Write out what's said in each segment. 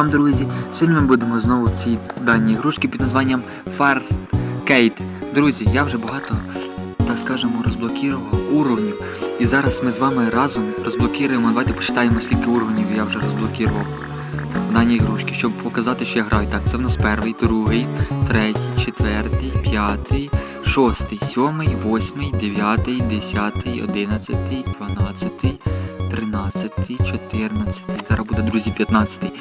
Артем, друзі. Сьогодні ми будемо знову в цій даній ігрушці під названням Farcade. Друзі, я вже багато, так скажемо, розблокував уровнів. І зараз ми з вами разом розблокуємо. Давайте почитаємо, скільки уровнів я вже розблокував в даній ігрушці, щоб показати, що я граю. Так, це в нас перший, другий, третій, четвертий, п'ятий, шостий, сьомий, восьмий, дев'ятий, десятий, одинадцятий, дванадцятий. 13, 14, зараз буде, друзі, 15.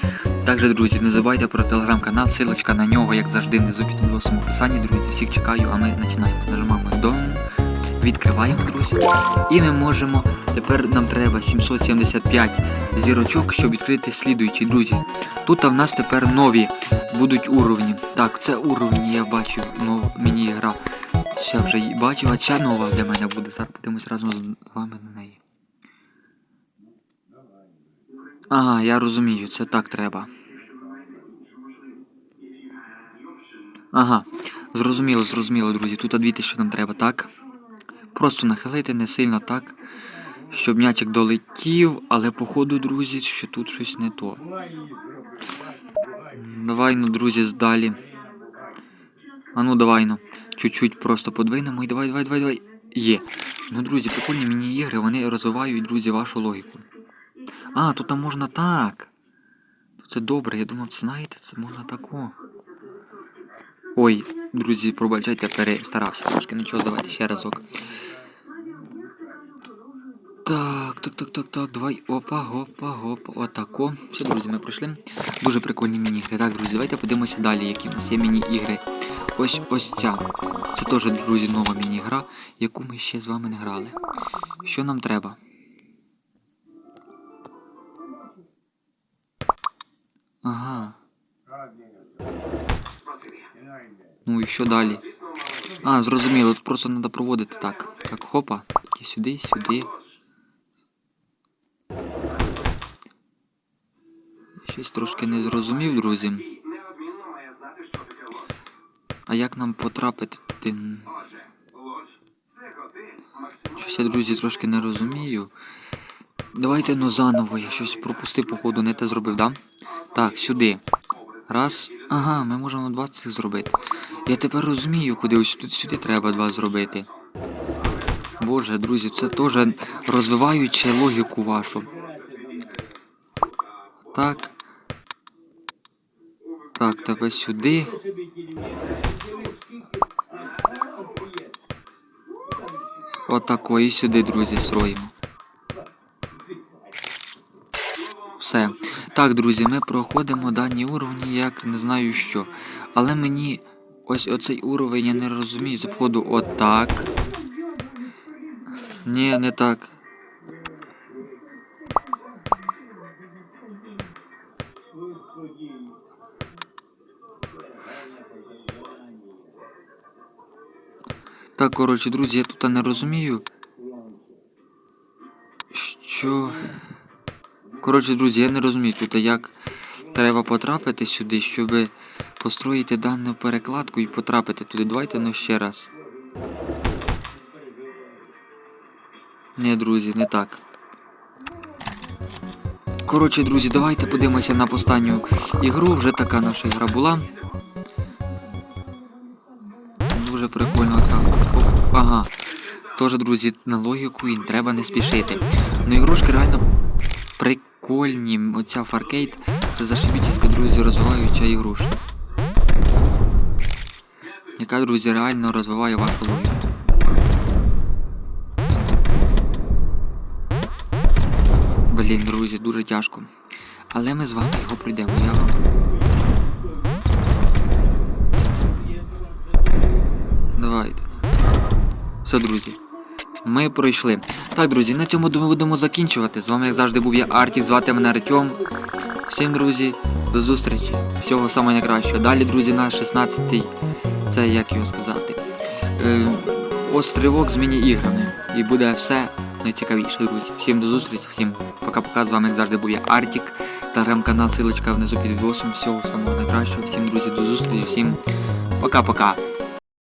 Також, друзі, не забувайте про телеграм-канал, силочка на нього, як завжди, внизу під відосом в описанні, друзі. Всіх чекаю, а ми починаємо. Нажимаємо дом, відкриваємо, друзі. І ми можемо, тепер нам треба 775 зірочок, щоб відкрити слідуючі, друзі. Тут в нас тепер нові будуть уровні. Так, це уровні, я бачив, нов, міні-гра. Ще вже бачив, а ця нова для мене буде. Зараз подивимось разом з вами на неї. Ага, я розумію, це так треба. Ага, зрозуміло, зрозуміло, друзі. Тут дві що нам треба, так? Просто нахилити не сильно так, щоб м'ячик долетів, але походу, друзі, що тут щось не то. Давай, ну, друзі, далі. А ну давай ну. Чуть-чуть просто подвинемо і давай, давай, давай, давай. Є. Ну, друзі, прикольні міні-ігри, вони розвивають, друзі, вашу логіку. А, тут там можна так. Це добре, я думав, це знаєте, це можна тако. Ой, друзі, пробачайте, я перестарався трошки, ну чого, давайте ще разок. Так, так, так, так, так, давай. Опа, опа, опа, отако. Все, друзі, ми пройшли. Дуже прикольні міні-ігри. Так, друзі, давайте подивимося далі, які в нас є міні-ігри. Ось ось ця. Це теж, друзі, нова міні-гра, яку ми ще з вами не грали. Що нам треба? Ага. Ну і що далі? А, зрозуміло, тут просто треба проводити так. Так, хопа. І сюди, сюди. Щось трошки не зрозумів, друзі. А як нам потрапити туди? Щось я, друзі, трошки не розумію. Давайте ну заново, я щось пропустив, походу, не те зробив, да? Так, сюди. Раз. Ага, ми можемо два цих зробити. Я тепер розумію, куди ось тут сюди треба два зробити. Боже, друзі, це теж розвиваючи логіку вашу. Так. Так, тебе сюди. Отако, і сюди, друзі, строїмо. Все. Так, друзі, ми проходимо дані уровні, як не знаю що. Але мені ось оцей уровень я не розумію. З обходу отак. Ні, не так. Так, коротше, друзі, я тут не розумію. Що. Коротше, друзі, я не розумію тут, як треба потрапити сюди, щоб построїти дану перекладку і потрапити туди. Давайте ну ще раз. Ні, друзі, не так. Коротше, друзі, давайте подивимося на останню ігру. Вже така наша ігра була. Дуже прикольно так. Оп, Ага. Тож, друзі, на логіку і треба не спішити. Ну ігрушки реально прикольні. Оця фаркейт це зашибітіська, друзі, розвиваюча ігрушка. Яка, друзі, реально розвиває вашу логіку. Блін, друзі, дуже тяжко. Але ми з вами його пройдемо. Я вам. Давайте. Все, друзі. Ми пройшли. Так, друзі, на цьому ми будемо закінчувати. З вами, як завжди, був я Артік, звати мене Артем. Всім, друзі, до зустрічі. Всього самого найкращого. Далі, друзі, наш 16-й. Це як його сказати. Е, Островок з міні-іграми. І буде все найцікавіше, друзі. Всім до зустрічі, всім пока-пока. З вами, як завжди, був я Артік. Телеграм-канал, силочка внизу під відосом. Всього самого найкращого. Всім, друзі, до зустрічі, всім пока-пока.